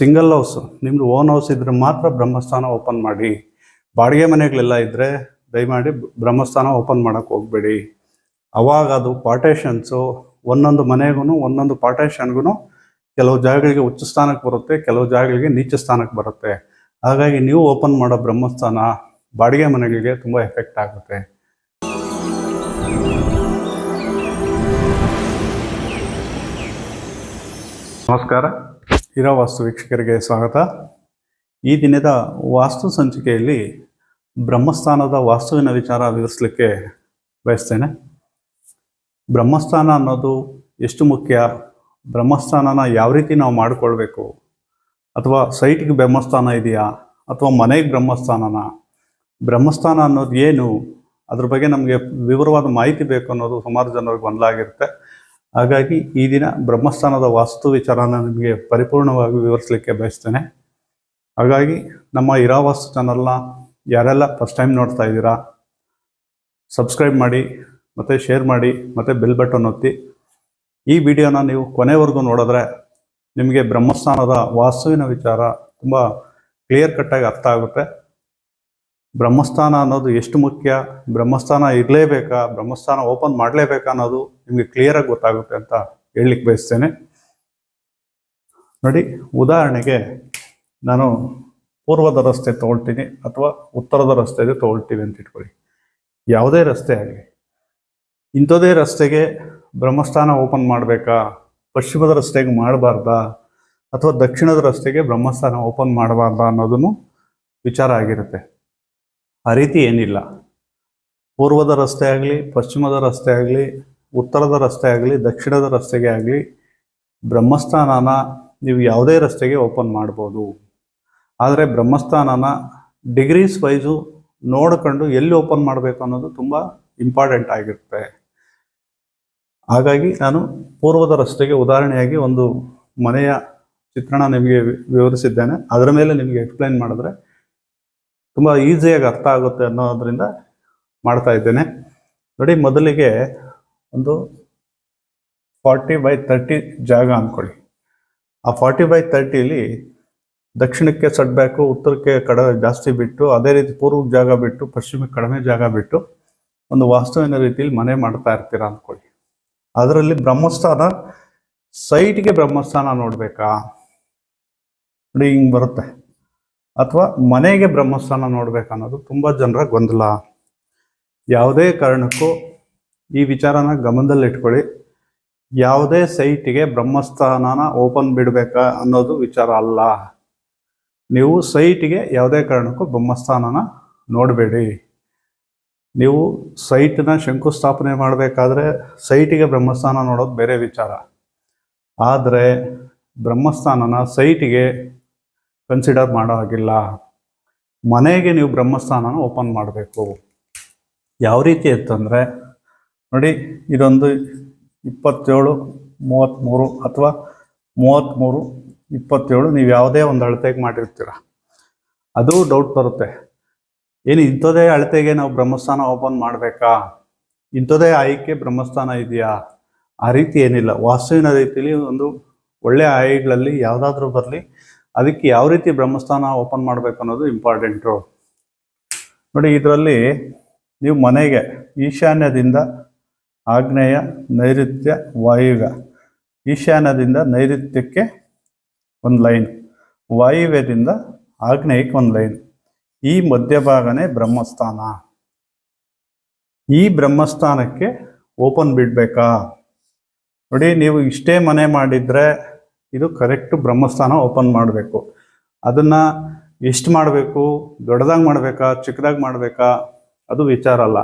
Single house, ನಿಮ್ದು own house ಇದ್ರೆ ಮಾತ್ರ ಬ್ರಹ್ಮಸ್ಥಾನ ಓಪನ್ ಮಾಡಿ. ಬಾಡಿಗೆ ಮನೆಗಳೆಲ್ಲ ಇದ್ರೆ ದಯಮಾಡಿ ಬ್ರಹ್ಮಸ್ಥಾನ ಓಪನ್ ಮಾಡಕ್ಕೆ ಹೋಗ್ಬೇಡಿ. ಅವಾಗ ಅದು ಪಾರ್ಟೇಷನ್ಸು, ಒಂದೊಂದು ಮನೆಗೂ ಒಂದೊಂದು ಪಾರ್ಟೇಷನ್ಗೂ ಕೆಲವು ಜಾಗಗಳಿಗೆ ಉಚ್ಚ ಸ್ಥಾನಕ್ಕೆ ಬರುತ್ತೆ, ಕೆಲವು ಜಾಗಗಳಿಗೆ ನೀಚ ಸ್ಥಾನಕ್ಕೆ ಬರುತ್ತೆ. ಹಾಗಾಗಿ ನೀವು ಓಪನ್ ಮಾಡೋ ಬ್ರಹ್ಮಸ್ಥಾನ ಬಾಡಿಗೆ ಮನೆಗಳಿಗೆ ತುಂಬ ಎಫೆಕ್ಟ್ ಆಗುತ್ತೆ. ನಮಸ್ಕಾರ. ವಾಸ್ತು ವೀಕ್ಷಕರಿಗೆ ಸ್ವಾಗತ. ಈ ದಿನದ ವಾಸ್ತು ಸಂಚಿಕೆಯಲ್ಲಿ ಬ್ರಹ್ಮಸ್ಥಾನದ ವಾಸ್ತುವಿನ ವಿಚಾರ ವಿವರಿಸಲಿಕ್ಕೆ ಬಯಸ್ತೇನೆ. ಬ್ರಹ್ಮಸ್ಥಾನ ಅನ್ನೋದು ಎಷ್ಟು ಮುಖ್ಯ? ಬ್ರಹ್ಮಸ್ಥಾನನ ಯಾವ ರೀತಿ ನಾವು ಮಾಡಿಕೊಳ್ಬೇಕು? ಅಥವಾ ಸೈಟ್ಗೆ ಬ್ರಹ್ಮಸ್ಥಾನ ಇದೆಯಾ? ಅಥವಾ ಮನೆಗೆ ಬ್ರಹ್ಮಸ್ಥಾನನ? ಬ್ರಹ್ಮಸ್ಥಾನ ಅನ್ನೋದು ಏನು? ಅದ್ರ ಬಗ್ಗೆ ನಮಗೆ ವಿವರವಾದ ಮಾಹಿತಿ ಬೇಕು ಅನ್ನೋದು ಸುಮಾರು ಜನರಿಗೆ ಗೊಂದಲಾಗಿರುತ್ತೆ ಹಾಗಾಗಿ ಈ ದಿನ ಬ್ರಹ್ಮಸ್ಥಾನದ ವಾಸ್ತು ವಿಚಾರನ ನಿಮಗೆ ಪರಿಪೂರ್ಣವಾಗಿ ವಿವರಿಸಲಿಕ್ಕೆ ಬಯಸ್ತೇನೆ. ಹಾಗಾಗಿ ನಮ್ಮ ಇರಾವಾಸ್ತು ಚಾನಲ್ನ ಯಾರೆಲ್ಲ ಫಸ್ಟ್ ಟೈಮ್ ನೋಡ್ತಾ ಇದ್ದೀರಾ ಸಬ್ಸ್ಕ್ರೈಬ್ ಮಾಡಿ, ಮತ್ತು ಶೇರ್ ಮಾಡಿ, ಮತ್ತು ಬೆಲ್ ಬಟನ್ ಒತ್ತಿ. ಈ ವಿಡಿಯೋನ ನೀವು ಕೊನೆವರೆಗೂ ನೋಡಿದ್ರೆ ನಿಮಗೆ ಬ್ರಹ್ಮಸ್ಥಾನದ ವಾಸ್ತುವಿನ ವಿಚಾರ ತುಂಬ ಕ್ಲಿಯರ್ ಕಟ್ಟಾಗಿ ಅರ್ಥ ಆಗುತ್ತೆ. ಬ್ರಹ್ಮಸ್ಥಾನ ಅನ್ನೋದು ಎಷ್ಟು ಮುಖ್ಯ? ಬ್ರಹ್ಮಸ್ಥಾನ ಇರಲೇಬೇಕಾ? ಬ್ರಹ್ಮಸ್ಥಾನ ಓಪನ್ ಮಾಡಲೇಬೇಕಾ ಅನ್ನೋದು ನಿಮಗೆ ಕ್ಲಿಯರಾಗಿ ಗೊತ್ತಾಗುತ್ತೆ ಅಂತ ಹೇಳಲಿಕ್ಕೆ ಬಯಸ್ತೇನೆ. ನೋಡಿ, ಉದಾಹರಣೆಗೆ ನಾನು ಪೂರ್ವದ ರಸ್ತೆ ತೊಗೊಳ್ತೀನಿ ಅಥವಾ ಉತ್ತರದ ರಸ್ತೆಗೆ ತೊಗೊಳ್ತೀವಿ ಅಂತ ಇಟ್ಕೊಳ್ಳಿ. ಯಾವುದೇ ರಸ್ತೆ ಆಗಲಿ. ಇಂಥದೇ ರಸ್ತೆಗೆ ಬ್ರಹ್ಮಸ್ಥಾನ ಓಪನ್ ಮಾಡಬೇಕಾ? ಪಶ್ಚಿಮದ ರಸ್ತೆಗೆ ಮಾಡಬಾರ್ದಾ? ಅಥವಾ ದಕ್ಷಿಣದ ರಸ್ತೆಗೆ ಬ್ರಹ್ಮಸ್ಥಾನ ಓಪನ್ ಮಾಡಬಾರ್ದಾ ಅನ್ನೋದನ್ನು ವಿಚಾರ ಆಗಿರುತ್ತೆ. ಆ ರೀತಿ ಏನಿಲ್ಲ. ಪೂರ್ವದ ರಸ್ತೆ ಆಗಲಿ, ಪಶ್ಚಿಮದ ರಸ್ತೆ ಆಗಲಿ, ಉತ್ತರದ ರಸ್ತೆ ಆಗಲಿ, ದಕ್ಷಿಣದ ರಸ್ತೆಗೆ ಆಗಲಿ, ಬ್ರಹ್ಮಸ್ಥಾನನ ನೀವು ಯಾವುದೇ ರಸ್ತೆಗೆ ಓಪನ್ ಮಾಡ್ಬೋದು. ಆದರೆ ಬ್ರಹ್ಮಸ್ಥಾನನ ಡಿಗ್ರೀಸ್ ವೈಸು ನೋಡ್ಕೊಂಡು ಎಲ್ಲಿ ಓಪನ್ ಮಾಡಬೇಕು ಅನ್ನೋದು ತುಂಬ ಇಂಪಾರ್ಟೆಂಟ್ ಆಗಿರುತ್ತೆ. ಹಾಗಾಗಿ ನಾನು ಪೂರ್ವದ ರಸ್ತೆಗೆ ಉದಾಹರಣೆಯಾಗಿ ಒಂದು ಮನೆಯ ಚಿತ್ರಣ ನಿಮಗೆ ವಿವರಿಸಿದ್ದೇನೆ. ಅದರ ಮೇಲೆ ನಿಮಗೆ ಎಕ್ಸ್ಪ್ಲೈನ್ ಮಾಡಿದ್ರೆ ತುಂಬ ಈಸಿಯಾಗಿ ಅರ್ಥ ಆಗುತ್ತೆ ಅನ್ನೋದ್ರಿಂದ ಮಾಡ್ತಾ ಇದ್ದೇನೆ. ನೋಡಿ, ಮೊದಲಿಗೆ ಒಂದು ಫಾರ್ಟಿ ಬೈ ತರ್ಟಿ ಜಾಗ ಅಂದ್ಕೊಳ್ಳಿ. ಆ ಫಾರ್ಟಿ ಬೈ ತರ್ಟಿಲಿ ದಕ್ಷಿಣಕ್ಕೆ ಸಡ್ಬ್ಯಾಕು ಉತ್ತರಕ್ಕೆ ಕಡ, ಜಾಸ್ತಿ ಬಿಟ್ಟು, ಅದೇ ರೀತಿ ಪೂರ್ವಕ್ಕೆ ಜಾಗ ಬಿಟ್ಟು ಪಶ್ಚಿಮಕ್ಕೆ ಕಡಿಮೆ ಜಾಗ ಬಿಟ್ಟು ಒಂದು ವಾಸ್ತುವಿನ ರೀತಿಯಲ್ಲಿ ಮನೆ ಮಾಡ್ತಾ ಇರ್ತೀರ ಅಂದ್ಕೊಳ್ಳಿ. ಅದರಲ್ಲಿ ಬ್ರಹ್ಮಸ್ಥಾನ ಸೈಟ್ಗೆ ಬ್ರಹ್ಮಸ್ಥಾನ ನೋಡಬೇಕಾ? ನೋಡಿ, ಹಿಂಗೆ ಬರುತ್ತೆ. ಅಥವಾ ಮನೆಗೆ ಬ್ರಹ್ಮಸ್ಥಾನ ನೋಡ್ಬೇಕನ್ನೋದು ತುಂಬ ಜನರ ಗೊಂದಲ. ಯಾವುದೇ ಕಾರಣಕ್ಕೂ ಈ ವಿಚಾರನ ಗಮನದಲ್ಲಿಟ್ಕೊಳ್ಳಿ. ಯಾವುದೇ ಸೈಟಿಗೆ ಬ್ರಹ್ಮಸ್ಥಾನನ ಓಪನ್ ಬಿಡಬೇಕಾ ಅನ್ನೋದು ವಿಚಾರ ಅಲ್ಲ. ನೀವು ಸೈಟಿಗೆ ಯಾವುದೇ ಕಾರಣಕ್ಕೂ ಬ್ರಹ್ಮಸ್ಥಾನನ ನೋಡಬೇಡಿ. ನೀವು ಸೈಟ್ನ ಶಂಕುಸ್ಥಾಪನೆ ಮಾಡಬೇಕಾದ್ರೆ ಸೈಟಿಗೆ ಬ್ರಹ್ಮಸ್ಥಾನ ನೋಡೋದು ಬೇರೆ ವಿಚಾರ. ಆದರೆ ಬ್ರಹ್ಮಸ್ಥಾನನ ಸೈಟಿಗೆ ಕನ್ಸಿಡರ್ ಮಾಡೋ ಹಾಗಿಲ್ಲ. ಮನೆಗೆ ನೀವು ಬ್ರಹ್ಮಸ್ಥಾನನ ಓಪನ್ ಮಾಡಬೇಕು. ಯಾವ ರೀತಿ ಇತ್ತಂದರೆ ನೋಡಿ ಇದೊಂದು ಇಪ್ಪತ್ತೇಳು ಮೂವತ್ತ್ಮೂರು ಅಥವಾ ಮೂವತ್ತ್ಮೂರು ಇಪ್ಪತ್ತೇಳು ನೀವು ಯಾವುದೇ ಒಂದು ಅಳತೆಗೆ ಮಾಡಿರ್ತೀರ. ಅದು ಡೌಟ್ ಬರುತ್ತೆ. ಏನು ಇಂಥದೇ ಅಳತೆಗೆ ನಾವು ಬ್ರಹ್ಮಸ್ಥಾನ ಓಪನ್ ಮಾಡಬೇಕಾ? ಇಂಥದೇ ಆಯ್ಕೆ ಬ್ರಹ್ಮಸ್ಥಾನ ಇದೆಯಾ? ಆ ರೀತಿ ಏನಿಲ್ಲ. ವಾಸ್ತುವಿನ ರೀತಿಯಲ್ಲಿ ಒಂದು ಒಳ್ಳೆಯ ಆಯ್ಕೆಗಳಲ್ಲಿ ಯಾವುದಾದ್ರೂ ಬರಲಿ. ಅದಕ್ಕೆ ಯಾವ ರೀತಿ ಬ್ರಹ್ಮಸ್ಥಾನ ಓಪನ್ ಮಾಡಬೇಕು ಅನ್ನೋದು ಇಂಪಾರ್ಟೆಂಟು ನೋಡಿ, ಇದರಲ್ಲಿ ನೀವು ಮನೆಗೆ ಈಶಾನ್ಯದಿಂದ ಆಗ್ನೇಯ ನೈಋತ್ಯ ವಾಯುವ್ಯ. ಈಶಾನ್ಯದಿಂದ ನೈಋತ್ಯಕ್ಕೆ ಒಂದು ಲೈನ್, ವಾಯುವ್ಯದಿಂದ ಆಗ್ನೇಯಕ್ಕೆ ಒಂದು ಲೈನ್. ಈ ಮಧ್ಯಭಾಗನೇ ಬ್ರಹ್ಮಸ್ಥಾನ. ಈ ಬ್ರಹ್ಮಸ್ಥಾನಕ್ಕೆ ಓಪನ್ ಬಿಡಬೇಕಾ? ನೋಡಿ, ನೀವು ಇಷ್ಟೇ ಮನೆ ಮಾಡಿದ್ರೆ ಇದು ಕರೆಕ್ಟ್ ಬ್ರಹ್ಮಸ್ಥಾನ ಓಪನ್ ಮಾಡಬೇಕು. ಅದನ್ನ ಎಷ್ಟು ಮಾಡಬೇಕು, ದೊಡ್ಡದಾಗಿ ಮಾಡಬೇಕಾ, ಚಿಕ್ಕದಾಗಿ ಮಾಡಬೇಕಾ, ಅದು ವಿಚಾರ ಅಲ್ಲ.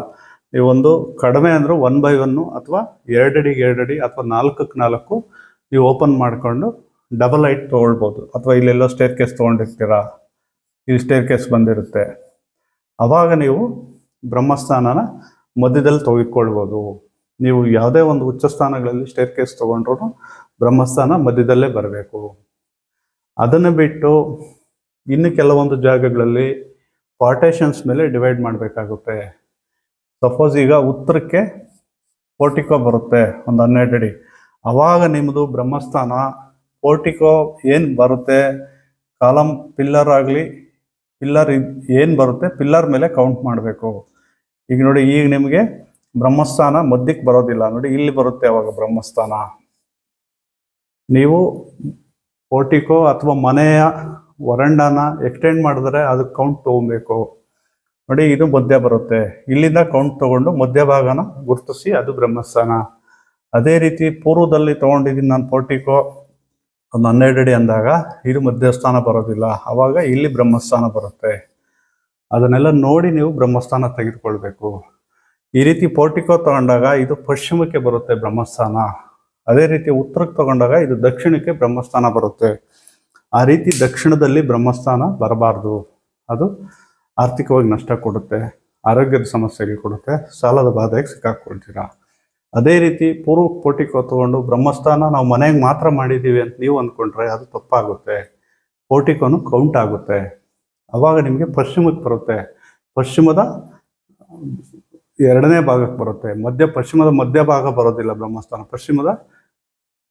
ನೀವೊಂದು ಕಡಿಮೆ ಅಂದ್ರೆ ಒನ್ ಬೈ ಒನ್ನು ಅಥವಾ ಎರಡಡಿಗೆ ಎರಡಡಿ ಅಥವಾ ನಾಲ್ಕಕ್ಕೆ ನಾಲ್ಕು ನೀವು ಓಪನ್ ಮಾಡಿಕೊಂಡು ಡಬಲ್ ಲೈಟ್ ತೊಗೊಳ್ಬೋದು. ಅಥವಾ ಇಲ್ಲೆಲ್ಲೋ ಸ್ಟೇರ್ ಕೇಸ್ ತೊಗೊಂಡಿರ್ತೀರಾ, ಇಲ್ಲಿ ಸ್ಟೇರ್ ಕೇಸ್ ಬಂದಿರುತ್ತೆ. ಅವಾಗ ನೀವು ಬ್ರಹ್ಮಸ್ಥಾನನ ಮಧ್ಯದಲ್ಲಿ ತೆಗೆದುಕೊಳ್ಬೋದು. ನೀವು ಯಾವುದೇ ಒಂದು ಉಚ್ಚ ಸ್ಥಾನಗಳಲ್ಲಿ ಸ್ಟೇರ್ ಕೇಸ್ ತೊಗೊಂಡ್ರು ಬ್ರಹ್ಮಸ್ಥಾನ ಮಧ್ಯದಲ್ಲೇ ಬರಬೇಕು. ಅದನ್ನು ಬಿಟ್ಟು ಇನ್ನು ಕೆಲವೊಂದು ಜಾಗಗಳಲ್ಲಿ ಪಾರ್ಟೇಷನ್ಸ್ ಮೇಲೆ ಡಿವೈಡ್ ಮಾಡಬೇಕಾಗುತ್ತೆ. ಸಪೋಸ್ ಈಗ ಉತ್ತರಕ್ಕೆ ಪೋರ್ಟಿಕೋ ಬರುತ್ತೆ, ಒಂದು ಹನ್ನೆರಡು ಅಡಿ. ಅವಾಗ ನಿಮ್ಮದು ಬ್ರಹ್ಮಸ್ಥಾನ ಪೋರ್ಟಿಕೋ ಏನು ಬರುತ್ತೆ ಕಾಲಮ್ ಪಿಲ್ಲರ್ ಆಗಲಿ ಪಿಲ್ಲರ್ ಏನು ಬರುತ್ತೆ ಪಿಲ್ಲರ್ ಮೇಲೆ ಕೌಂಟ್ ಮಾಡಬೇಕು. ಈಗ ನೋಡಿ, ಈಗ ನಿಮಗೆ ಬ್ರಹ್ಮಸ್ಥಾನ ಮಧ್ಯಕ್ಕೆ ಬರೋದಿಲ್ಲ. ನೋಡಿ, ಇಲ್ಲಿ ಬರುತ್ತೆ ಅವಾಗ ಬ್ರಹ್ಮಸ್ಥಾನ. ನೀವು ಪೋರ್ಟಿಕೋ ಅಥವಾ ಮನೆಯ ವರಂಡಾನ ಎಕ್ಸ್ಟೆಂಡ್ ಮಾಡಿದ್ರೆ ಅದು ಕೌಂಟ್ ತೊಗೊಬೇಕು. ನೋಡಿ, ಇದು ಮಧ್ಯ ಬರುತ್ತೆ. ಇಲ್ಲಿಂದ ಕೌಂಟ್ ತಗೊಂಡು ಮಧ್ಯಭಾಗನ ಗುರುತಿಸಿ ಅದು ಬ್ರಹ್ಮಸ್ಥಾನ. ಅದೇ ರೀತಿ ಪೂರ್ವದಲ್ಲಿ ತೊಗೊಂಡಿದ್ದೀನಿ ನಾನು ಪೋರ್ಟಿಕೋ ಒಂದು ಹನ್ನೆರಡು ಅಡಿ ಅಂದಾಗ, ಇದು ಮಧ್ಯಸ್ಥಾನ ಬರೋದಿಲ್ಲ. ಅವಾಗ ಇಲ್ಲಿ ಬ್ರಹ್ಮಸ್ಥಾನ ಬರುತ್ತೆ. ಅದನ್ನೆಲ್ಲ ನೋಡಿ ನೀವು ಬ್ರಹ್ಮಸ್ಥಾನ ತೆಗೆದುಕೊಳ್ಬೇಕು. ಈ ರೀತಿ ಪೋರ್ಟಿಕೋ ತಗೊಂಡಾಗ ಇದು ಪಶ್ಚಿಮಕ್ಕೆ ಬರುತ್ತೆ ಬ್ರಹ್ಮಸ್ಥಾನ. ಅದೇ ರೀತಿ ಉತ್ತರಕ್ಕೆ ತಗೊಂಡಾಗ ಇದು ದಕ್ಷಿಣಕ್ಕೆ ಬ್ರಹ್ಮಸ್ಥಾನ ಬರುತ್ತೆ. ಆ ರೀತಿ ದಕ್ಷಿಣದಲ್ಲಿ ಬ್ರಹ್ಮಸ್ಥಾನ ಬರಬಾರ್ದು. ಅದು ಆರ್ಥಿಕವಾಗಿ ನಷ್ಟ ಕೊಡುತ್ತೆ, ಆರೋಗ್ಯದ ಸಮಸ್ಯೆಗೆ ಕೊಡುತ್ತೆ, ಸಾಲದ ಬಾಧೆಗೆ ಸಿಕ್ಕಾಕೊಳ್ತೀರಾ? ಅದೇ ರೀತಿ ಪೂರ್ವ ಪೋರ್ಟಿಕೋ ತಗೊಂಡು ಬ್ರಹ್ಮಸ್ಥಾನ ನಾವು ಮನೆಗೆ ಮಾತ್ರ ಮಾಡಿದ್ದೀವಿ ಅಂತ ನೀವು ಅಂದ್ಕೊಂಡ್ರೆ ಅದು ತಪ್ಪಾಗುತ್ತೆ. ಪೋರ್ಟಿಕೋನು ಕೌಂಟ್ ಆಗುತ್ತೆ. ಅವಾಗ ನಿಮಗೆ ಪಶ್ಚಿಮಕ್ಕೆ ಬರುತ್ತೆ. ಪಶ್ಚಿಮದ ಎರಡನೇ ಭಾಗಕ್ಕೆ ಬರುತ್ತೆ. ಮಧ್ಯ, ಪಶ್ಚಿಮದ ಮಧ್ಯ ಭಾಗ ಬರೋದಿಲ್ಲ ಬ್ರಹ್ಮಸ್ಥಾನ. ಪಶ್ಚಿಮದ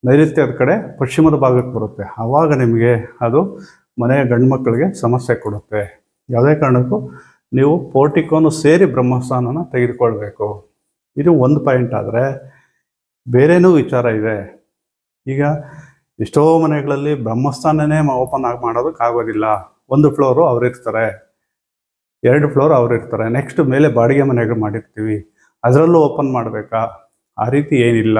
ನೈಋತ್ಯದ ಕಡೆ ಪಶ್ಚಿಮದ ಭಾಗಕ್ಕೆ ಬರುತ್ತೆ. ಆವಾಗ ನಿಮಗೆ ಅದು ಮನೆಯ ಗಂಡು ಮಕ್ಕಳಿಗೆ ಸಮಸ್ಯೆ ಕೊಡುತ್ತೆ. ಯಾವುದೇ ಕಾರಣಕ್ಕೂ ನೀವು ಪೋರ್ಟಿಕೋನು ಸೇರಿ ಬ್ರಹ್ಮಸ್ಥಾನನ ತೆಗೆದುಕೊಳ್ಬೇಕು. ಇದು ಒಂದು ಪಾಯಿಂಟ್ ಆದರೆ ಬೇರೆನೂ ವಿಚಾರ ಇದೆ. ಈಗ ಎಷ್ಟೋ ಮನೆಗಳಲ್ಲಿ ಬ್ರಹ್ಮಸ್ಥಾನನೇ ಓಪನ್ ಆಗಿ ಮಾಡೋದಕ್ಕಾಗೋದಿಲ್ಲ. ಒಂದು ಫ್ಲೋರು ಅವರಿರ್ತಾರೆ ಎರಡು ಫ್ಲೋರ್ ಅವ್ರು ಇರ್ತಾರೆ. ನೆಕ್ಸ್ಟ್ ಮೇಲೆ ಬಾಡಿಗೆ ಮನೆಗಳು ಮಾಡಿರ್ತೀವಿ. ಅದರಲ್ಲೂ ಓಪನ್ ಮಾಡಬೇಕಾ? ಆ ರೀತಿ ಏನಿಲ್ಲ.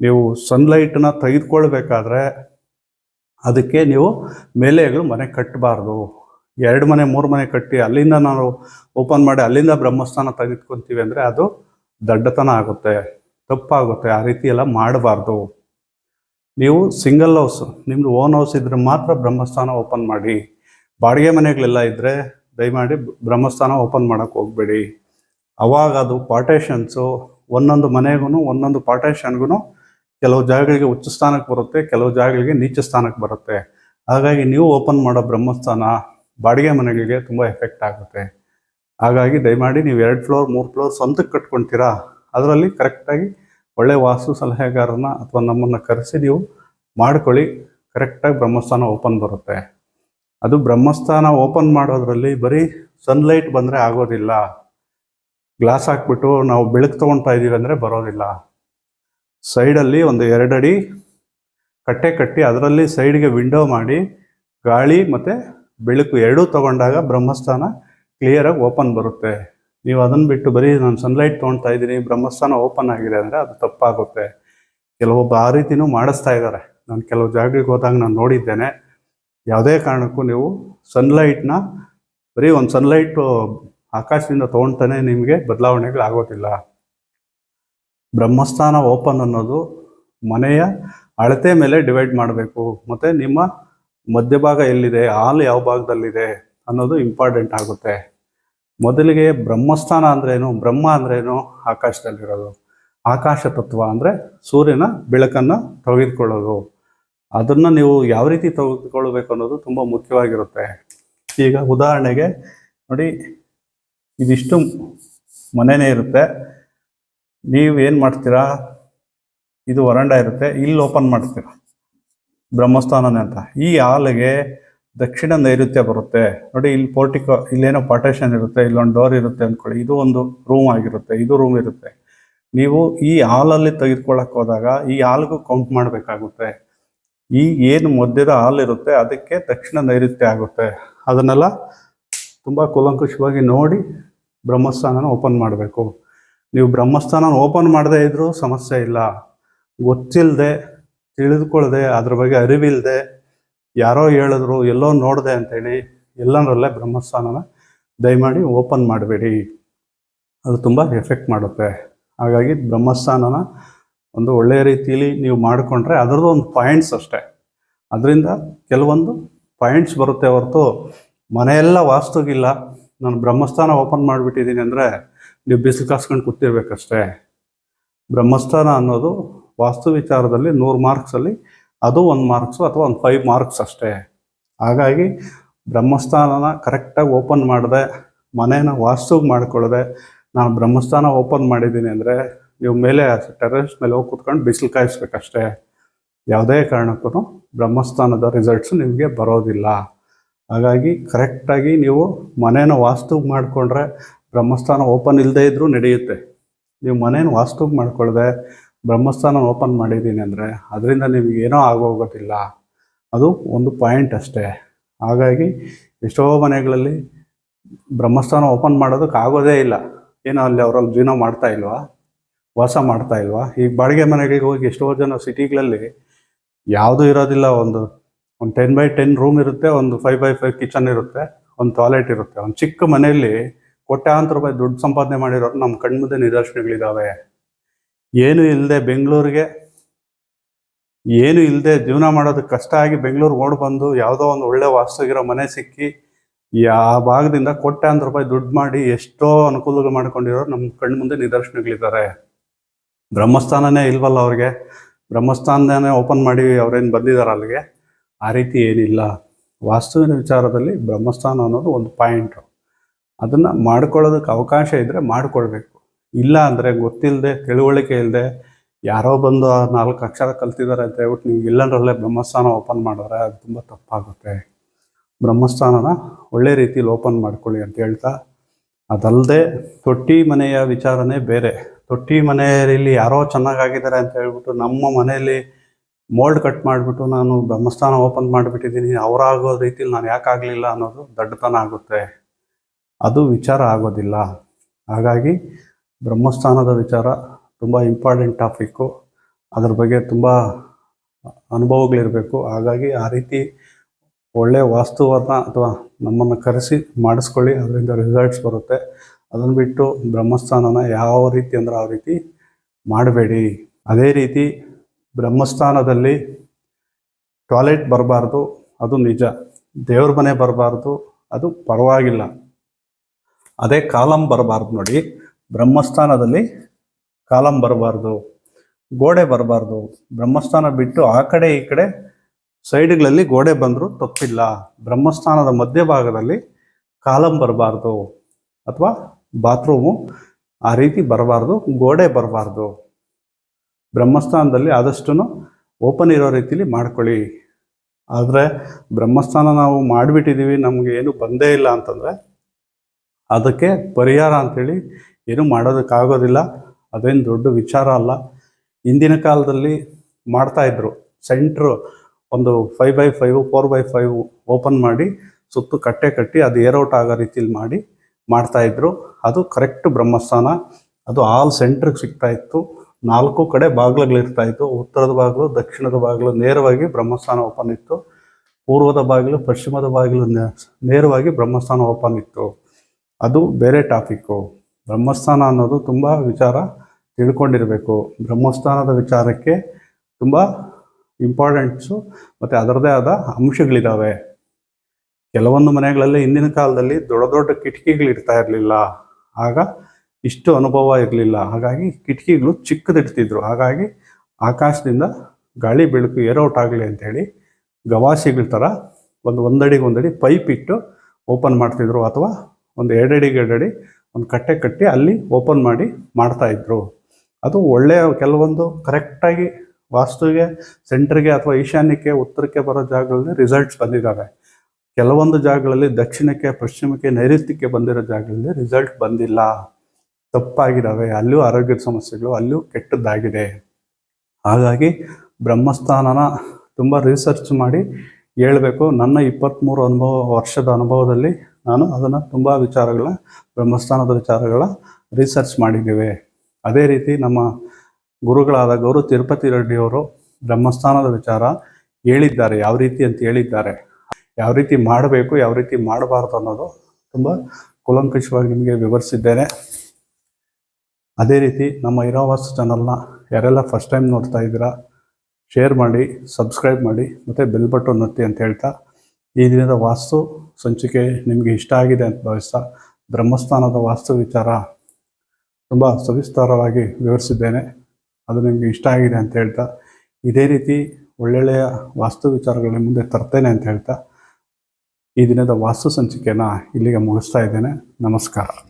ನೀವು ಸನ್ಲೈಟನ್ನ ತೆಗೆದುಕೊಳ್ಬೇಕಾದ್ರೆ ಅದಕ್ಕೆ ನೀವು ಮೇಲೆಗಳು ಮನೆ ಕಟ್ಟಬಾರ್ದು ಎರಡು ಮನೆ, ಮೂರು ಮನೆ ಕಟ್ಟಿ ಅಲ್ಲಿಂದ ನಾವು ಓಪನ್ ಮಾಡಿ ಅಲ್ಲಿಂದ ಬ್ರಹ್ಮಸ್ಥಾನ ತೆಗೆದುಕೊಂತೀವಿ ಅಂದರೆ ಅದು ದಡ್ಡತನ ಆಗುತ್ತೆ. ತಪ್ಪಾಗುತ್ತೆ. ಆ ರೀತಿ ಎಲ್ಲ ಮಾಡಬಾರ್ದು. ನೀವು ಸಿಂಗಲ್ ಹೌಸ್ ನಿಮ್ಮದು ಓನ್ ಹೌಸ್ ಇದ್ರೆ ಮಾತ್ರ ಬ್ರಹ್ಮಸ್ಥಾನ ಓಪನ್ ಮಾಡಿ. ಬಾಡಿಗೆ ಮನೆಗಳೆಲ್ಲ ಇದ್ದರೆ ದಯಮಾಡಿ ಬ್ರಹ್ಮಸ್ಥಾನ ಓಪನ್ ಮಾಡೋಕ್ಕೆ ಹೋಗಬೇಡಿ. ಅವಾಗ ಅದು ಪಾರ್ಟೇಷನ್ಸು ಒಂದೊಂದು ಮನೆಗೂ ಒಂದೊಂದು ಪಾರ್ಟೇಷನ್ಗೂ ಕೆಲವು ಜಾಗಗಳಿಗೆ ಉಚ್ಚ ಸ್ಥಾನಕ್ಕೆ ಬರುತ್ತೆ, ಕೆಲವು ಜಾಗಗಳಿಗೆ ನೀಚ ಸ್ಥಾನಕ್ಕೆ ಬರುತ್ತೆ. ಹಾಗಾಗಿ ನೀವು ಓಪನ್ ಮಾಡೋ ಬ್ರಹ್ಮಸ್ಥಾನ ಬಾಡಿಗೆ ಮನೆಗಳಿಗೆ ತುಂಬ ಎಫೆಕ್ಟ್ ಆಗುತ್ತೆ. ಹಾಗಾಗಿ ದಯಮಾಡಿ ನೀವು ಎರಡು ಫ್ಲೋರ್, ಮೂರು ಫ್ಲೋರ್ ಸ್ವಂತಕ್ಕೆ ಕಟ್ಕೊಳ್ತೀರಾ ಅದರಲ್ಲಿ ಕರೆಕ್ಟಾಗಿ ಒಳ್ಳೆ ವಾಸ್ತು ಸಲಹೆಗಾರನ ಅಥವಾ ನಮ್ಮನ್ನು ಕರೆಸಿ ನೀವು ಮಾಡ್ಕೊಳ್ಳಿ. ಕರೆಕ್ಟಾಗಿ ಬ್ರಹ್ಮಸ್ಥಾನ ಓಪನ್ ಬರುತ್ತೆ. ಅದು ಬ್ರಹ್ಮಸ್ಥಾನ ಓಪನ್ ಮಾಡೋದ್ರಲ್ಲಿ ಬರೀ ಸನ್ಲೈಟ್ ಬಂದರೆ ಆಗೋದಿಲ್ಲ. ಗ್ಲಾಸ್ ಹಾಕ್ಬಿಟ್ಟು ನಾವು ಬೆಳಕು ತೊಗೊಳ್ತಾ ಇದ್ದೀವಿ ಅಂದರೆ ಬರೋದಿಲ್ಲ. ಸೈಡಲ್ಲಿ ಒಂದು ಎರಡಡಿ ಕಟ್ಟೆ ಕಟ್ಟಿ ಅದರಲ್ಲಿ ಸೈಡ್ಗೆ ವಿಂಡೋ ಮಾಡಿ ಗಾಳಿ ಮತ್ತು ಬೆಳಕು ಎರಡೂ ತಗೊಂಡಾಗ ಬ್ರಹ್ಮಸ್ಥಾನ ಕ್ಲಿಯರಾಗಿ ಓಪನ್ ಬರುತ್ತೆ. ನೀವು ಅದನ್ನು ಬಿಟ್ಟು ಬರೀ ನಾನು ಸನ್ಲೈಟ್ ತೊಗೊಳ್ತಾ ಇದ್ದೀನಿ, ಬ್ರಹ್ಮಸ್ಥಾನ ಓಪನ್ ಆಗಿದೆ ಅಂದರೆ ಅದು ತಪ್ಪಾಗುತ್ತೆ. ಕೆಲವೊಬ್ಬ ಆ ರೀತಿನೂ ಮಾಡಿಸ್ತಾ ಇದ್ದಾರೆ. ನಾನು ಕೆಲವು ಜಾಗಕ್ಕೆ ಹೋದಾಗ ನಾನು ನೋಡಿದ್ದೇನೆ. ಯಾವುದೇ ಕಾರಣಕ್ಕೂ ನೀವು ಸನ್ಲೈಟ್ನ ಬರೀ ಒಂದು ಸನ್ಲೈಟು ಆಕಾಶದಿಂದ ತೊಗೊಳ್ತಾನೆ ನಿಮಗೆ ಬದಲಾವಣೆಗಳಾಗೋದಿಲ್ಲ. ಬ್ರಹ್ಮಸ್ಥಾನ ಓಪನ್ ಅನ್ನೋದು ಮನೆಯ ಅಳತೆ ಮೇಲೆ ಡಿವೈಡ್ ಮಾಡಬೇಕು. ಮತ್ತು ನಿಮ್ಮ ಮಧ್ಯಭಾಗ ಎಲ್ಲಿದೆ, ಹಾಲು ಯಾವ ಭಾಗದಲ್ಲಿದೆ ಅನ್ನೋದು ಇಂಪಾರ್ಟೆಂಟ್ ಆಗುತ್ತೆ. ಮೊದಲಿಗೆ ಬ್ರಹ್ಮಸ್ಥಾನ ಅಂದ್ರೇನು, ಬ್ರಹ್ಮ ಅಂದ್ರೇನು ಆಕಾಶದಲ್ಲಿರೋದು. ಆಕಾಶ ತತ್ವ ಅಂದರೆ ಸೂರ್ಯನ ಬೆಳಕನ್ನು ತೆಗೆದುಕೊಳ್ಳೋದು. ಅದನ್ನು ನೀವು ಯಾವ ರೀತಿ ತೆಗೆದುಕೊಳ್ಬೇಕು ಅನ್ನೋದು ತುಂಬ ಮುಖ್ಯವಾಗಿರುತ್ತೆ. ಈಗ ಉದಾಹರಣೆಗೆ ನೋಡಿ, ಇದಿಷ್ಟು ಮನೆನೇ ಇರುತ್ತೆ. ನೀವು ಏನು ಮಾಡ್ತೀರಾ? ಇದು ವರಂಡ ಇರುತ್ತೆ. ಇಲ್ಲಿ ಓಪನ್ ಮಾಡ್ತೀರಾ? ಬ್ರಹ್ಮಸ್ಥಾನನೇ ಅಂತ. ಈ ಹಾಲಿಗೆ ದಕ್ಷಿಣ ನೈಋತ್ಯ ಬರುತ್ತೆ. ನೋಡಿ, ಇಲ್ಲಿ ಪೋರ್ಟಿಕೋ, ಇಲ್ಲೇನೋ ಪಾರ್ಟೇಷನ್ ಇರುತ್ತೆ, ಇಲ್ಲೊಂದು ಡೋರ್ ಇರುತ್ತೆ ಅಂದ್ಕೊಳ್ಳಿ ಇದು ಒಂದು ರೂಮ್ ಆಗಿರುತ್ತೆ. ಇದು ರೂಮ್ ಇರುತ್ತೆ. ನೀವು ಈ ಹಾಲಲ್ಲಿ ತೆಗೆದುಕೊಳ್ಳೋಕೆ ಹೋದಾಗ ಈ ಹಾಲ್ಗೂ ಕೌಂಟ್ ಮಾಡಬೇಕಾಗುತ್ತೆ. ಈ ಏನು ಮಧ್ಯದ ಹಾಲಿರುತ್ತೆ ಅದಕ್ಕೆ ದಕ್ಷಿಣ ನೈಋತ್ಯ ಆಗುತ್ತೆ. ಅದನ್ನೆಲ್ಲ ತುಂಬ ಕೂಲಂಕುಷವಾಗಿ ನೋಡಿ ಬ್ರಹ್ಮಸ್ಥಾನನ ಓಪನ್ ಮಾಡಬೇಕು. ನೀವು ಬ್ರಹ್ಮಸ್ಥಾನ ಓಪನ್ ಮಾಡದೇ ಇದ್ರೂ ಸಮಸ್ಯೆ ಇಲ್ಲ. ಗೊತ್ತಿಲ್ಲದೆ ತಿಳಿದುಕೊಳ್ಳದೆ, ಅದ್ರ ಬಗ್ಗೆ ಅರಿವಿಲ್ಲದೆ ಯಾರೋ ಹೇಳಿದ್ರು, ಎಲ್ಲೋ ನೋಡಿದೆ ಅಂತೇಳಿ ಎಲ್ಲರಲ್ಲೇ ಬ್ರಹ್ಮಸ್ಥಾನನ ದಯಮಾಡಿ ಓಪನ್ ಮಾಡಬೇಡಿ. ಅದು ತುಂಬ ಎಫೆಕ್ಟ್ ಮಾಡುತ್ತೆ. ಹಾಗಾಗಿ ಬ್ರಹ್ಮಸ್ಥಾನನ ಒಂದು ಒಳ್ಳೆಯ ರೀತಿಯಲ್ಲಿ ನೀವು ಮಾಡಿಕೊಂಡ್ರೆ ಅದರದ್ದು ಒಂದು ಪಾಯಿಂಟ್ಸ್ ಅಷ್ಟೇ. ಅದರಿಂದ ಕೆಲವೊಂದು ಪಾಯಿಂಟ್ಸ್ ಬರುತ್ತೆ ಹೊರತು ಮನೆಯೆಲ್ಲ ವಾಸ್ತುಗಿಲ್ಲ. ನಾನು ಬ್ರಹ್ಮಸ್ಥಾನ ಓಪನ್ ಮಾಡಿಬಿಟ್ಟಿದ್ದೀನಿ ಅಂದರೆ ನೀವು ಬಿಸಿಲು ಕಾಸ್ಕೊಂಡು ಕೂತಿರ್ಬೇಕಷ್ಟೇ. ಬ್ರಹ್ಮಸ್ಥಾನ ಅನ್ನೋದು ವಾಸ್ತು ವಿಚಾರದಲ್ಲಿ ನೂರು ಮಾರ್ಕ್ಸಲ್ಲಿ ಅದು ಒಂದು ಮಾರ್ಕ್ಸು ಅಥವಾ ಒಂದು ಫೈವ್ ಮಾರ್ಕ್ಸ್ ಅಷ್ಟೇ. ಹಾಗಾಗಿ ಬ್ರಹ್ಮಸ್ಥಾನನ ಕರೆಕ್ಟಾಗಿ ಓಪನ್ ಮಾಡಿದೆ, ಮನೇನ ವಾಸ್ತುಗೆ ಮಾಡಿಕೊಳ್ಳದೆ ನಾನು ಬ್ರಹ್ಮಸ್ಥಾನ ಓಪನ್ ಮಾಡಿದ್ದೀನಿ ಅಂದರೆ ನೀವು ಮೇಲೆ ಟೆರೆಸ್ ಮೇಲೆ ಹೋಗಿ ಕುತ್ಕೊಂಡು ಬಿಸಿಲು ಕಾಯಿಸ್ಬೇಕಷ್ಟೇ. ಯಾವುದೇ ಕಾರಣಕ್ಕೂ ಬ್ರಹ್ಮಸ್ಥಾನದ ರಿಸಲ್ಟ್ಸು ನಿಮಗೆ ಬರೋದಿಲ್ಲ. ಹಾಗಾಗಿ ಕರೆಕ್ಟಾಗಿ ನೀವು ಮನೇನ ವಾಸ್ತು ಮಾಡಿಕೊಂಡ್ರೆ ಬ್ರಹ್ಮಸ್ಥಾನ ಓಪನ್ ಇಲ್ಲದೇ ಇದ್ದರೂ ನಡೆಯುತ್ತೆ. ನೀವು ಮನೇನ ವಾಸ್ತು ಮಾಡಿಕೊಳ್ಳದೆ ಬ್ರಹ್ಮಸ್ಥಾನ ಓಪನ್ ಮಾಡಿದ್ದೀನಿ ಅಂದರೆ ಅದರಿಂದ ನಿಮಗೆ ಏನೋ ಆಗೋಗೋದಿಲ್ಲ. ಅದು ಒಂದು ಪಾಯಿಂಟ್ ಅಷ್ಟೇ. ಹಾಗಾಗಿ ಎಷ್ಟೋ ಮನೆಗಳಲ್ಲಿ ಬ್ರಹ್ಮಸ್ಥಾನ ಓಪನ್ ಮಾಡೋದಕ್ಕೆ ಆಗೋದೇ ಇಲ್ಲ. ಏನೋ ಅಲ್ಲಿ ಅವರಲ್ಲಿ ಜೀವನ ಮಾಡ್ತಾ ಇಲ್ವಾ? ವಾಸ ಮಾಡ್ತಾ ಇಲ್ವಾ? ಈಗ ಬಾಡಿಗೆ ಮನೆಗಳಿಗೆ ಹೋಗಿ ಎಷ್ಟೋ ಜನ ಸಿಟಿಗಳಲ್ಲಿ ಯಾವುದೂ ಇರೋದಿಲ್ಲ, ಒಂದು ಒಂದು ಟೆನ್ ಬೈ ಟೆನ್ ರೂಮ್ ಇರುತ್ತೆ, ಒಂದು ಫೈವ್ ಬೈ ಫೈವ್ ಕಿಚನ್ ಇರುತ್ತೆ, ಒಂದು ಟಾಯ್ಲೆಟ್ ಇರುತ್ತೆ. ಒಂದು ಚಿಕ್ಕ ಮನೆಯಲ್ಲಿ ಕೋಟ್ಯಾಂತರ ರೂಪಾಯಿ ದುಡ್ಡು ಸಂಪಾದನೆ ಮಾಡಿರೋರು ನಮ್ಮ ಕಣ್ಮುಂದೆ ನಿದರ್ಶನಗಳಿದ್ದಾವೆ ಏನು ಇಲ್ಲದೆ ಬೆಂಗಳೂರಿಗೆ, ಏನು ಇಲ್ಲದೆ ಜೀವನ ಮಾಡೋದು ಕಷ್ಟ ಆಗಿ ಬೆಂಗಳೂರಿಗೆ ಓಡ್ ಬಂದು ಯಾವುದೋ ಒಂದು ಒಳ್ಳೆ ವಾಸ್ತುಗಿರೋ ಮನೆ ಸಿಕ್ಕಿ ಆ ಭಾಗದಿಂದ ಕೋಟ್ಯಾಂತರ ರೂಪಾಯಿ ದುಡ್ಡು ಮಾಡಿ ಎಷ್ಟೋ ಅನುಕೂಲಗಳು ಮಾಡ್ಕೊಂಡಿರೋರು ನಮ್ಮ ಕಣ್ಮುಂದೆ ನಿದರ್ಶನಗಳಿದ್ದಾರೆ. ಬ್ರಹ್ಮಸ್ಥಾನನೇ ಇಲ್ವಲ್ಲ ಅವ್ರಿಗೆ? ಬ್ರಹ್ಮಸ್ಥಾನನೇ ಓಪನ್ ಮಾಡಿ ಅವ್ರೇನು ಬಂದಿದ್ದಾರೆ ಅಲ್ಲಿಗೆ? ಆ ರೀತಿ ಏನಿಲ್ಲ. ವಾಸ್ತುವಿನ ವಿಚಾರದಲ್ಲಿ ಬ್ರಹ್ಮಸ್ಥಾನ ಅನ್ನೋದು ಒಂದು ಪಾಯಿಂಟು ಅದನ್ನು ಮಾಡ್ಕೊಳ್ಳೋದಕ್ಕೆ ಅವಕಾಶ ಇದ್ದರೆ ಮಾಡಿಕೊಳ್ಬೇಕು. ಇಲ್ಲ ಅಂದರೆ ಗೊತ್ತಿಲ್ಲದೆ ತಿಳುವಳಿಕೆ ಇಲ್ಲದೆ ಯಾರೋ ಬಂದು ಆ ನಾಲ್ಕು ಅಕ್ಷರ ಕಲ್ತಿದ್ದಾರೆ ಅಂತ ಹೇಳ್ಬಿಟ್ಟು ನೀವು ಇಲ್ಲಂದ್ರಲ್ಲೇ ಬ್ರಹ್ಮಸ್ಥಾನ ಓಪನ್ ಮಾಡಿದ್ರೆ ಅದು ತುಂಬ ತಪ್ಪಾಗುತ್ತೆ. ಬ್ರಹ್ಮಸ್ಥಾನನ ಒಳ್ಳೆ ರೀತಿಯಲ್ಲಿ ಓಪನ್ ಮಾಡ್ಕೊಳ್ಳಿ ಅಂತ ಹೇಳ್ತಾ ಅದಲ್ಲದೆ ತೊಟ್ಟಿ ಮನೆಯ ವಿಚಾರನೇ ಬೇರೆ. ತೊಟ್ಟಿ ಮನೆಯಲ್ಲಿ ಯಾರೋ ಚೆನ್ನಾಗಾಗಿದ್ದಾರೆ ಅಂತ ಹೇಳ್ಬಿಟ್ಟು ನಮ್ಮ ಮನೆಯಲ್ಲಿ ಮೋಲ್ಡ್ ಕಟ್ ಮಾಡಿಬಿಟ್ಟು ನಾನು ಬ್ರಹ್ಮಸ್ಥಾನ ಓಪನ್ ಮಾಡಿಬಿಟ್ಟಿದ್ದೀನಿ, ಅವರಾಗೋ ರೀತಿಯಲ್ಲಿ ನಾನು ಯಾಕೆ ಆಗಲಿಲ್ಲ ಅನ್ನೋದು ದಡ್ಡತನ ಆಗುತ್ತೆ. ಅದು ವಿಚಾರ ಆಗೋದಿಲ್ಲ. ಹಾಗಾಗಿ ಬ್ರಹ್ಮಸ್ಥಾನದ ವಿಚಾರ ತುಂಬ ಇಂಪಾರ್ಟೆಂಟ್ ಟಾಪಿಕ್ಕು ಅದ್ರ ಬಗ್ಗೆ ತುಂಬ ಅನುಭವಗಳಿರಬೇಕು. ಹಾಗಾಗಿ ಆ ರೀತಿ ಒಳ್ಳೆಯ ವಾಸ್ತುವನ್ನು ಅಥವಾ ನಮ್ಮನ್ನು ಕರೆಸಿ ಮಾಡಿಸ್ಕೊಳ್ಳಿ, ಅದರಿಂದ ರಿಸಲ್ಟ್ಸ್ ಬರುತ್ತೆ. ಅದನ್ನು ಬಿಟ್ಟು ಬ್ರಹ್ಮಸ್ಥಾನನ ಯಾವ ರೀತಿ ಅಂದ್ರೆ ಆ ರೀತಿ ಮಾಡಬೇಡಿ. ಅದೇ ರೀತಿ ಬ್ರಹ್ಮಸ್ಥಾನದಲ್ಲಿ ಟಾಯ್ಲೆಟ್ ಬರಬಾರ್ದು, ಅದು ನಿಜ. ದೇವ್ರ ಮನೆ ಬರಬಾರ್ದು, ಅದು ಪರವಾಗಿಲ್ಲ. ಅದೇ ಕಾಲಂ ಬರಬಾರ್ದು ನೋಡಿ. ಬ್ರಹ್ಮಸ್ಥಾನದಲ್ಲಿ ಕಾಲಂ ಬರಬಾರ್ದು, ಗೋಡೆ ಬರಬಾರ್ದು. ಬ್ರಹ್ಮಸ್ಥಾನ ಬಿಟ್ಟು ಆ ಕಡೆ ಈ ಕಡೆ ಸೈಡ್ಗಳಲ್ಲಿ ಗೋಡೆ ಬಂದರೂ ತಪ್ಪಿಲ್ಲ. ಬ್ರಹ್ಮಸ್ಥಾನದ ಮಧ್ಯಭಾಗದಲ್ಲಿ ಕಾಲಂ ಬರಬಾರ್ದು ಅಥವಾ ಬಾತ್ರೂಮು ಆ ರೀತಿ ಬರಬಾರ್ದು, ಗೋಡೆ ಬರಬಾರ್ದು. ಬ್ರಹ್ಮಸ್ಥಾನದಲ್ಲಿ ಆದಷ್ಟು ಓಪನ್ ಇರೋ ರೀತಿಲಿ ಮಾಡ್ಕೊಳ್ಳಿ. ಆದರೆ ಬ್ರಹ್ಮಸ್ಥಾನ ನಾವು ಮಾಡಿಬಿಟ್ಟಿದ್ದೀವಿ ನಮಗೆ ಏನು ಬಂದೇ ಇಲ್ಲ ಅಂತಂದರೆ ಅದಕ್ಕೆ ಪರಿಹಾರ ಅಂಥೇಳಿ ಏನು ಮಾಡೋದಕ್ಕಾಗೋದಿಲ್ಲ. ಅದೇನು ದೊಡ್ಡ ವಿಚಾರ ಅಲ್ಲ. ಹಿಂದಿನ ಕಾಲದಲ್ಲಿ ಮಾಡ್ತಾಯಿದ್ರು ಸೆಂಟ್ರು ಒಂದು five by five four by five open ಮಾಡಿ ಸುತ್ತು ಕಟ್ಟೆ ಕಟ್ಟಿ ಅದು ಏರೌಟ್ ಆಗೋ ರೀತಿಲಿ ಮಾಡಿ ಮಾಡ್ತಾಯಿದ್ರು ಅದು ಕರೆಕ್ಟ್ ಬ್ರಹ್ಮಸ್ಥಾನ. ಅದು ಆಲ್ ಸೆಂಟ್ರಿಗೆ ಸಿಗ್ತಾ ಇತ್ತು. ನಾಲ್ಕು ಕಡೆ ಬಾಗಿಲುಗಳಿರ್ತಾ ಇತ್ತು. ಉತ್ತರದ ಬಾಗಿಲು, ದಕ್ಷಿಣದ ಬಾಗಿಲು ನೇರವಾಗಿ ಬ್ರಹ್ಮಸ್ಥಾನ ಓಪನ್ ಇತ್ತು. ಪೂರ್ವದ ಬಾಗಿಲು, ಪಶ್ಚಿಮದ ಬಾಗಿಲು ನೇರವಾಗಿ ಬ್ರಹ್ಮಸ್ಥಾನ ಓಪನ್ ಇತ್ತು. ಅದು ಬೇರೆ ಟಾಪಿಕ್ಕು ಬ್ರಹ್ಮಸ್ಥಾನ ಅನ್ನೋದು ತುಂಬ ವಿಚಾರ ತಿಳ್ಕೊಂಡಿರಬೇಕು. ಬ್ರಹ್ಮಸ್ಥಾನದ ವಿಚಾರಕ್ಕೆ ತುಂಬ ಇಂಪಾರ್ಟೆಂಟ್ಸು ಮತ್ತು ಅದರದೇ ಆದ ಅಂಶಗಳಿದ್ದಾವೆ ಕೆಲವೊಂದು ಮನೆಗಳಲ್ಲಿ ಹಿಂದಿನ ಕಾಲದಲ್ಲಿ ದೊಡ್ಡ ದೊಡ್ಡ ಕಿಟಕಿಗಳು ಇರ್ತಾ ಇರಲಿಲ್ಲ. ಆಗ ಇಷ್ಟು ಅನುಭವ ಇರಲಿಲ್ಲ. ಹಾಗಾಗಿ ಕಿಟಕಿಗಳು ಚಿಕ್ಕದಿಡ್ತಿದ್ರು ಹಾಗಾಗಿ ಆಕಾಶದಿಂದ ಗಾಳಿ ಬೆಳಕು ಏರೌಟ್ ಆಗಲಿ ಅಂಥೇಳಿ ಗವಾಸಿಗಳ ಥರ ಒಂದು ಒಂದಡಿಗೆ ಒಂದಡಿ ಪೈಪ್ ಇಟ್ಟು ಓಪನ್ ಮಾಡ್ತಿದ್ರು. ಅಥವಾ ಒಂದು ಎರಡಡಿಗೆ ಎರಡಡಿ ಒಂದು ಕಟ್ಟೆ ಕಟ್ಟಿ ಅಲ್ಲಿ ಓಪನ್ ಮಾಡಿ ಮಾಡ್ತಾಯಿದ್ರು ಅದು ಒಳ್ಳೆಯ ಕೆಲವೊಂದು ಕರೆಕ್ಟಾಗಿ ವಾಸ್ತುವಿಗೆ ಸೆಂಟ್ರಿಗೆ ಅಥವಾ ಈಶಾನ್ಯಕ್ಕೆ, ಉತ್ತರಕ್ಕೆ ಬರೋ ಜಾಗಗಳಲ್ಲಿ ರಿಸಲ್ಟ್ಸ್ ಬಂದಿದ್ದಾವೆ. ಕೆಲವೊಂದು ಜಾಗಗಳಲ್ಲಿ ದಕ್ಷಿಣಕ್ಕೆ, ಪಶ್ಚಿಮಕ್ಕೆ, ನೈಋತ್ಯಕ್ಕೆ ಬಂದಿರೋ ಜಾಗಗಳಲ್ಲಿ ರಿಸಲ್ಟ್ ಬಂದಿಲ್ಲ. ತಪ್ಪಾಗಿದ್ದಾವೆ ಅಲ್ಲೂ ಆರೋಗ್ಯದ ಸಮಸ್ಯೆಗಳು ಅಲ್ಲೂ ಕೆಟ್ಟದ್ದಾಗಿದೆ. ಹಾಗಾಗಿ ಬ್ರಹ್ಮಸ್ಥಾನನ ತುಂಬ ರಿಸರ್ಚ್ ಮಾಡಿ ಹೇಳಬೇಕು. ನನ್ನ ಇಪ್ಪತ್ತ್ಮೂರು ಅನುಭವ, ವರ್ಷದ ಅನುಭವದಲ್ಲಿ ನಾನು ಅದನ್ನು ತುಂಬ ವಿಚಾರಗಳ, ಬ್ರಹ್ಮಸ್ಥಾನದ ವಿಚಾರಗಳ ರಿಸರ್ಚ್ ಮಾಡಿದ್ದೇವೆ. ಅದೇ ರೀತಿ ನಮ್ಮ ಗುರುಗಳಾದ ಗೌರು ತಿರುಪತಿ ರೆಡ್ಡಿಯವರು ಬ್ರಹ್ಮಸ್ಥಾನದ ವಿಚಾರ ಹೇಳಿದ್ದಾರೆ. ಯಾವ ರೀತಿ ಅಂತ ಹೇಳಿದ್ದಾರೆ. ಯಾವ ರೀತಿ ಮಾಡಬೇಕು, ಯಾವ ರೀತಿ ಮಾಡಬಾರ್ದು ಅನ್ನೋದು ತುಂಬ ಕೂಲಂಕಷವಾಗಿ ನಿಮಗೆ ವಿವರಿಸಿದ್ದೇನೆ. ಅದೇ ರೀತಿ ನಮ್ಮ ಇರೋವಾಸ್ ಚಾನಲ್ನ ಯಾರೆಲ್ಲ ಫಸ್ಟ್ ಟೈಮ್ ನೋಡ್ತಾ ಇದ್ದೀರಾ ಶೇರ್ ಮಾಡಿ ಸಬ್ಸ್ಕ್ರೈಬ್ ಮಾಡಿ, ಮತ್ತು ಬೆಲ್ ಬಟನ್ ಒತ್ತಿ ಅಂತ ಹೇಳ್ತಾ, ಈ ದಿನದ ವಾಸ್ತು ಸಂಚಿಕೆ ನಿಮಗೆ ಇಷ್ಟ ಆಗಿದೆ ಅಂತ ಭಾವಿಸ್ತಾ, ಬ್ರಹ್ಮಸ್ಥಾನದ ವಾಸ್ತು ವಿಚಾರ ತುಂಬ ಸವಿಸ್ತಾರವಾಗಿ ವಿವರಿಸಿದ್ದೇನೆ. ಅದು ನಿಮಗೆ ಇಷ್ಟ ಆಗಿದೆ ಅಂತ ಹೇಳ್ತಾ, ಇದೇ ರೀತಿ ಒಳ್ಳೊಳ್ಳೆಯ ವಾಸ್ತು ವಿಚಾರಗಳ ಮುಂದೆ ತರ್ತೇನೆ ಅಂತ ಹೇಳ್ತಾ ಈ ದಿನದ ವಾಸ್ತು ಸಂಚಿಕೆಯನ್ನು ಇಲ್ಲಿಗೆ ಮುಗಿಸ್ತಾ ಇದ್ದೇನೆ. ನಮಸ್ಕಾರ.